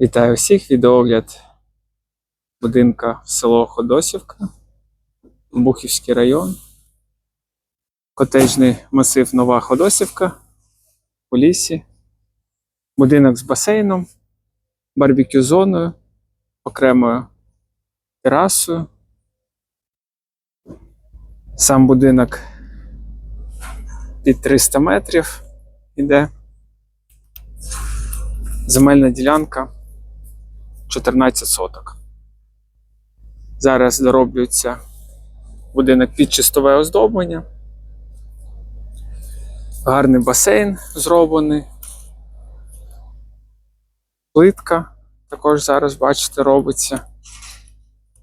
Вітаю всіх! Відеогляд будинка село Ходосівка, Бухівський район, котежний масив Нова Ходосівка у лісі, будинок з басейном, барбекю зоною, окремою терасою. Сам будинок під 300 метрів іде. Земельна ділянка 14 соток. Зараз дороблюється будинок під чистове оздоблення. Гарний басейн зроблений. Плитка також зараз, бачите, робиться.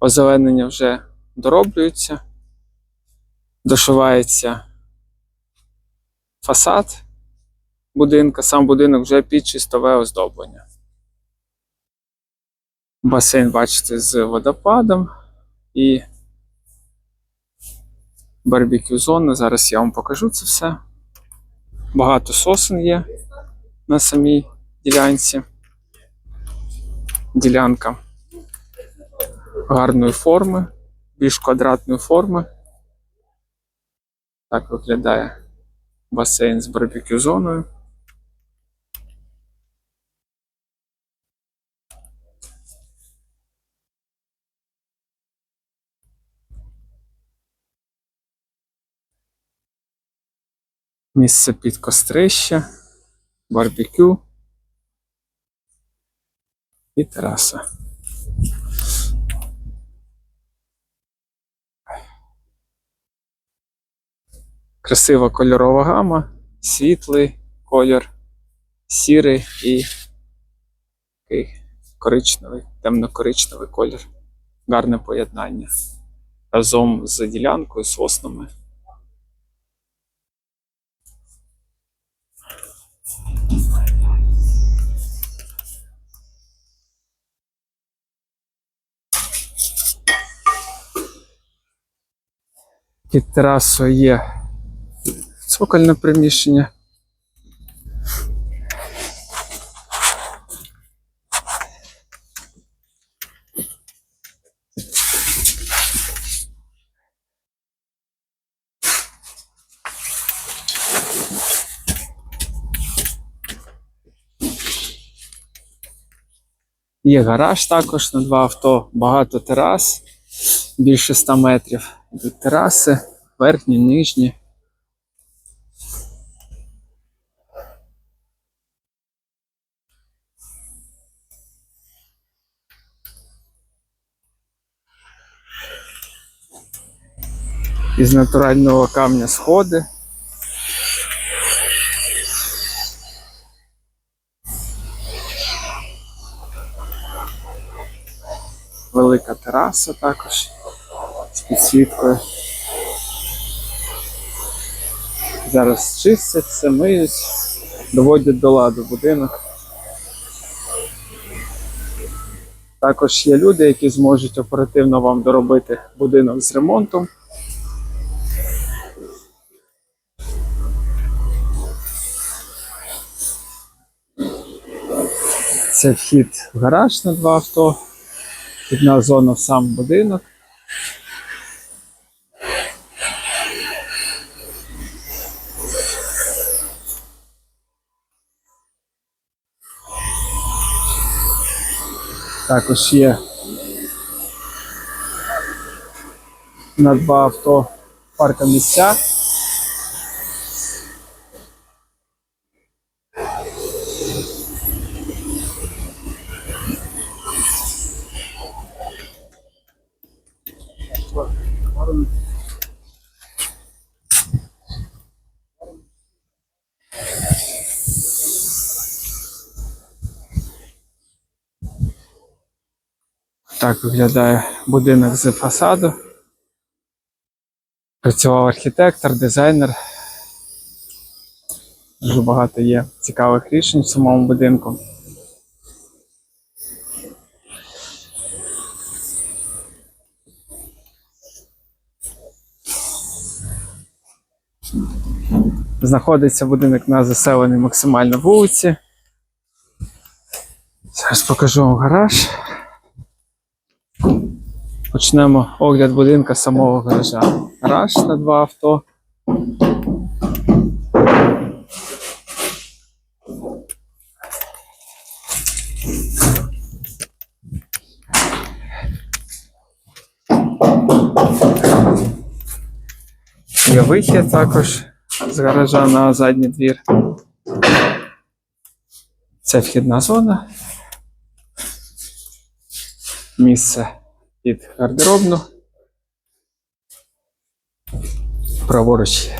Озеленення вже дороблюється. Дошивається фасад будинка, сам будинок вже під чистове оздоблення. Басейн, бачите, з водопадом і барбекю зона. Зараз я вам покажу це все. Багато сосен є на самій ділянці. Ділянка гарної форми, більш квадратної форми. Так виглядає басейн з барбекю зоною. Місце під кострище, барбекю і тераса. Красива кольорова гама, світлий колір, сірий і такий коричневий, темно-коричневий колір. Гарне поєднання разом з ділянкою, з соснами. Під терасою є цокольне приміщення. Є гараж також на два авто, багато терас, більше 100 метрів. Йдуть тераси, верхні, нижні. Із натурального камня сходи. Велика тераса також з підсвіткою. Зараз чистять, все миють, доводять до ладу будинок. Також є люди, які зможуть оперативно вам доробити будинок з ремонтом. Це вхід в гараж на два авто. Одна зона в сам будинок. Також є на два авто парка місця. Так виглядає будинок з фасаду. Працював архітектор, дизайнер. Дуже багато є цікавих рішень в самому будинку. Знаходиться будинок на заселеній максимально вулиці. Зараз покажу вам гараж. Почнемо огляд будинка самого гаража. Гараж на два авто. Є вихід також з гаража на задній двір. Це вхідна зона. Місце під гардеробну. Праворуч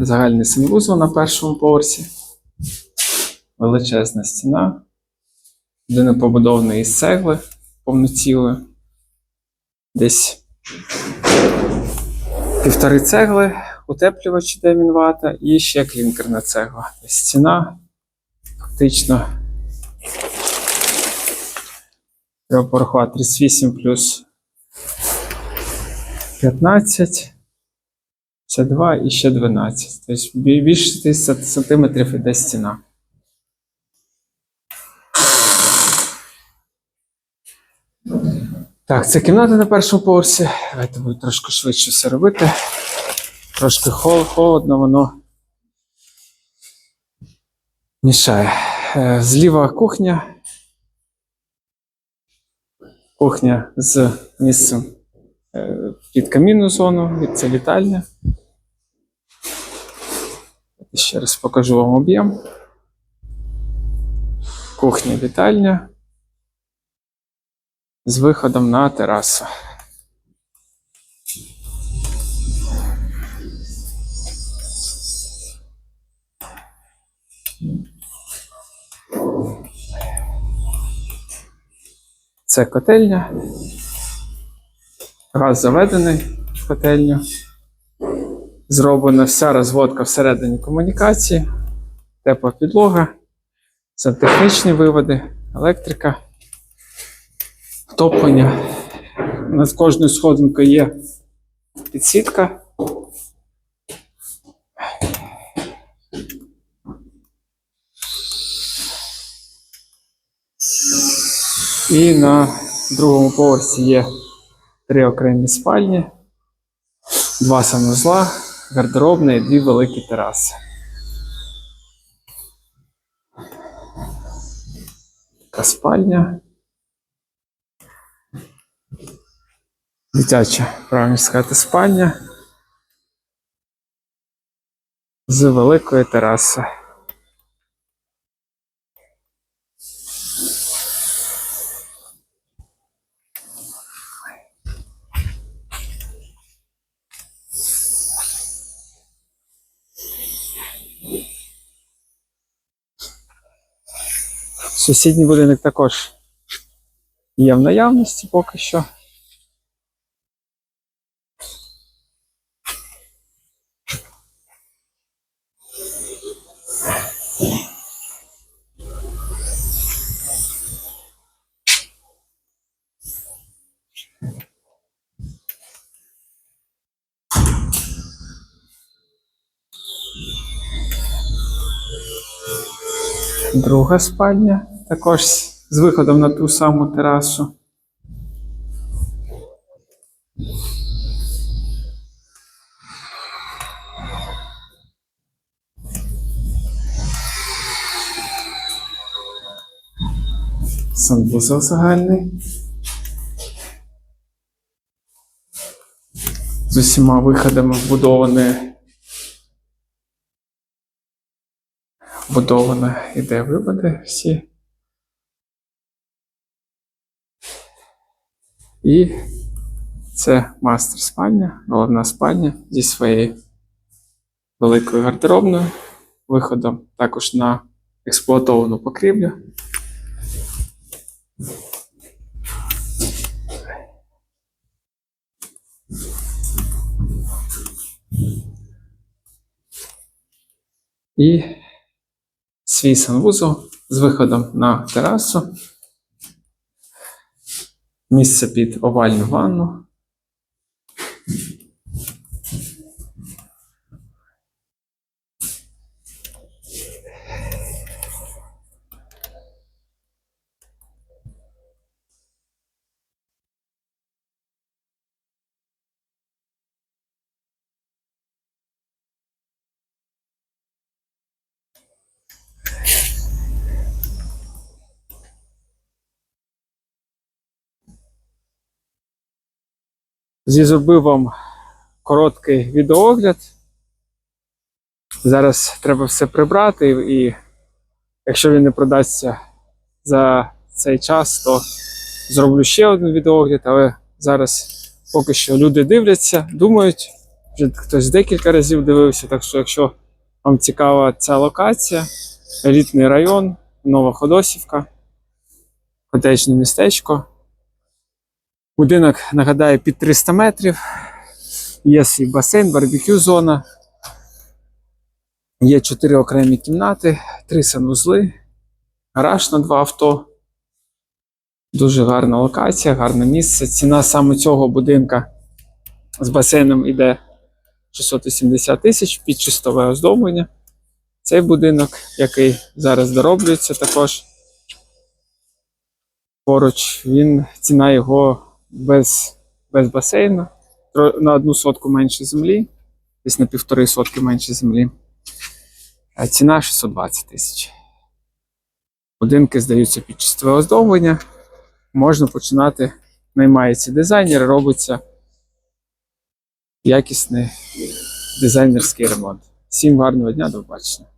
загальний санвузол на першому поверсі. Величезна стіна. Будинок побудований із цегли повноцілої. Десь півтори цегли, утеплювач іде мінвата і ще клінкерна цегла. Стіна фактично. Треба порахувати 38 плюс 15. Це 2 і ще 12. Тобто більше 60 сантиметрів іде стіна. Так, це кімната на першому поверсі. Давайте буду трошки швидше все робити. Трошки холодно, воно мішає. Е, Зліва кухня. Кухня з місцем е, під камінну зону, це вітальня. Ще раз покажу вам об'єм. Кухня, вітальня з виходом на терасу. Це котельня. Газ заведений в котельню. Зроблена вся розводка всередині комунікації, тепла підлога, сантехнічні виводи, електрика, топлення. Над кожною сходинкою є підсітка. І на другому поверсі є три окремі спальні, два санузла, гардеробна і дві великі тераси. Така спальня. Дитяча, правильно сказати, спальня. З великої тераси. Сусідній будинок також є в наявності поки що. Друга спальня, також з виходом на ту саму терасу. Санвузол загальний. З усіма виходами вбудований вбудовано іде виводи всі. І це мастер спальня, головна спальня зі своєю великою гардеробною, виходом також на експлуатовану покрівлю. І свій санвузол з виходом на терасу. Місце під овальну ванну. Зробив вам короткий відеоогляд. Зараз треба все прибрати, і якщо він не продасться за цей час, то зроблю ще один відеоогляд, але зараз поки що люди дивляться, думають. Вже хтось декілька разів дивився, так що якщо вам цікава ця локація, елітний район, Нова Ходосівка, котечне містечко. Будинок, нагадаю, під 300 метрів. Є свій басейн, барбекю зона. Є чотири окремі кімнати, три санвузли, гараж на два авто. Дуже гарна локація, гарне місце. Ціна саме цього будинка з басейном іде 680 тисяч під чистове оздоблення. Цей будинок, який зараз дороблюється також. Поруч він, ціна його без, без басейну, на одну сотку менше землі, десь на півтори сотки менше землі. А ціна 620 тисяч. Будинки здаються під чистове оздоблення. Можна починати, наймається дизайнер, робиться якісний дизайнерський ремонт. Всім гарного дня, до побачення.